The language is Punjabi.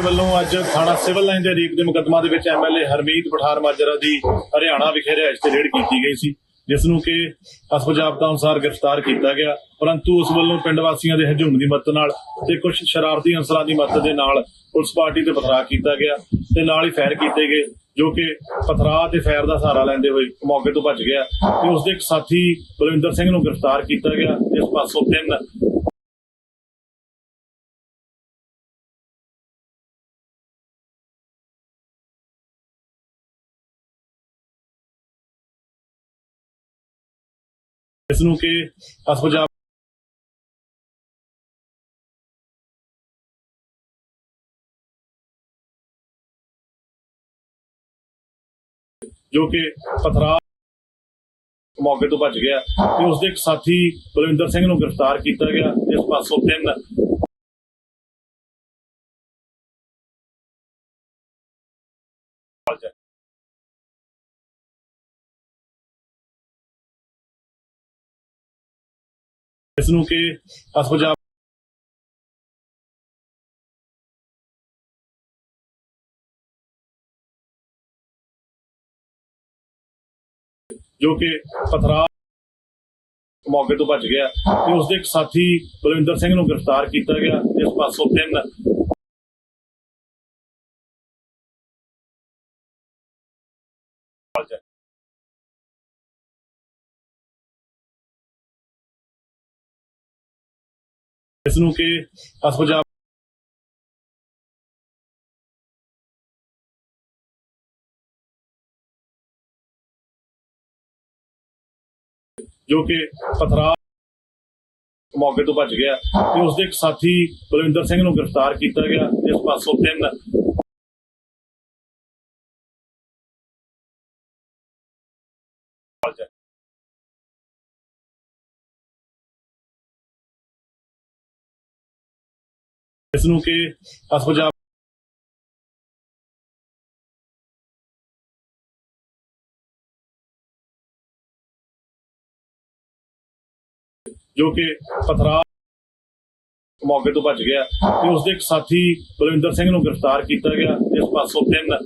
ਵੱਲੋਂ ਅੱਜ ਥਾਣਾ ਸਿਵਲ ਲਾਈਨ ਦੇ ਰੀਪ ਦੇ ਮੁਕੱਦਮਾ ਦੇ ਵਿੱਚ ਐਮਐਲਏ ਹਰਮੀਤ ਪਠਾਰ ਮਾਜਰਾ ਦੀ ਹਰਿਆਣਾ ਵਿਖੇ ਰਿਹਾਇਸ਼ ਤੇ ਰੇਡ ਕੀਤੀ ਗਈ ਸੀ, ਜਿਸ ਨੂੰ ਕਿ ਅਸਪਜਾਬਤਾ ਅਨੁਸਾਰ ਗ੍ਰਿਫਤਾਰ ਕੀਤਾ ਗਿਆ। ਪਰੰਤੂ ਉਸ ਵੱਲੋਂ ਪਿੰਡ ਵਾਸੀਆਂ ਦੇ ਹਜੂਮ ਦੀ ਮਦਦ ਨਾਲ ਤੇ ਕੁਝ ਸ਼ਰਾਰਤੀ ਅਨਸਰਾਂ ਦੀ ਮਦਦ ਦੇ ਨਾਲ ਪੁਲਿਸ ਪਾਰਟੀ ਤੇ ਪਥਰਾ ਕੀਤਾ ਗਿਆ ਤੇ ਨਾਲ ਹੀ ਫਾਇਰ ਕੀਤੇ ਗਏ, ਜੋ ਕਿ ਪਥਰਾ ਤੇ ਫਾਇਰ ਦਾ ਸਹਾਰਾ ਲੈਂਦੇ ਹੋਏ ਮੌਕੇ ਤੋਂ ਭੱਜ ਗਿਆ ਤੇ ਉਸ ਦੇ ਇੱਕ ਸਾਥੀ ਬਲਵਿੰਦਰ ਸਿੰਘ ਨੂੰ ਗ੍ਰਿਫਤਾਰ ਕੀਤਾ ਗਿਆ। ਇਸ ਪਾਸੋਂ ਤਿੰਨ ਇਸ ਨੂੰ ਕਿ ਅਸਪਜਾਬ ਜੋ ਕਿ ਪਥਰਾ ਮੌਕੇ ਤੋਂ ਭੱਜ ਗਿਆ ਤੇ ਉਸ ਦੇ ਇੱਕ ਸਾਥੀ ਬਲਵਿੰਦਰ ਸਿੰਘ ਨੂੰ ਗ੍ਰਿਫਤਾਰ ਕੀਤਾ ਗਿਆ। ਇਸ ਪਾਸੋਂ ਤਿੰਨ ਇਸ ਨੂੰ ਕਿ ਅਸਪਜਾਬ ਜੋ ਕਿ ਪਥਰਾ ਮੌਕੇ ਤੋਂ ਭੱਜ ਗਿਆ ਤੇ ਉਸ ਦੇ ਇੱਕ ਸਾਥੀ ਬਲਵਿੰਦਰ ਸਿੰਘ ਨੂੰ ਗ੍ਰਿਫਤਾਰ ਕੀਤਾ ਗਿਆ। ਇਸ ਪਾਸੋਂ ਤਿੰਨ ਇਸ ਨੂੰ ਕਿ ਅਸਪਜਾਬ ਜੋ ਕਿ ਪਥਰਾ ਮੌਕੇ ਤੋਂ ਭੱਜ ਗਿਆ ਤੇ ਉਸ ਦੇ ਇੱਕ ਸਾਥੀ ਬਲਵਿੰਦਰ ਸਿੰਘ ਨੂੰ ਗ੍ਰਿਫਤਾਰ ਕੀਤਾ ਗਿਆ। ਇਸ ਪਾਸੋਂ ਤਿੰਨ ਇਸ ਨੂੰ ਕਿ ਅਸਪਜਾਬ ਜੋ ਕਿ ਪਥਰਾ ਮੌਕੇ ਤੋਂ ਭੱਜ ਗਿਆ ਤੇ ਉਸ ਦੇ ਇੱਕ ਸਾਥੀ ਬਲਵਿੰਦਰ ਸਿੰਘ ਨੂੰ ਗ੍ਰਿਫਤਾਰ ਕੀਤਾ ਗਿਆ। ਇਸ ਪਾਸੋਂ ਤਿੰਨ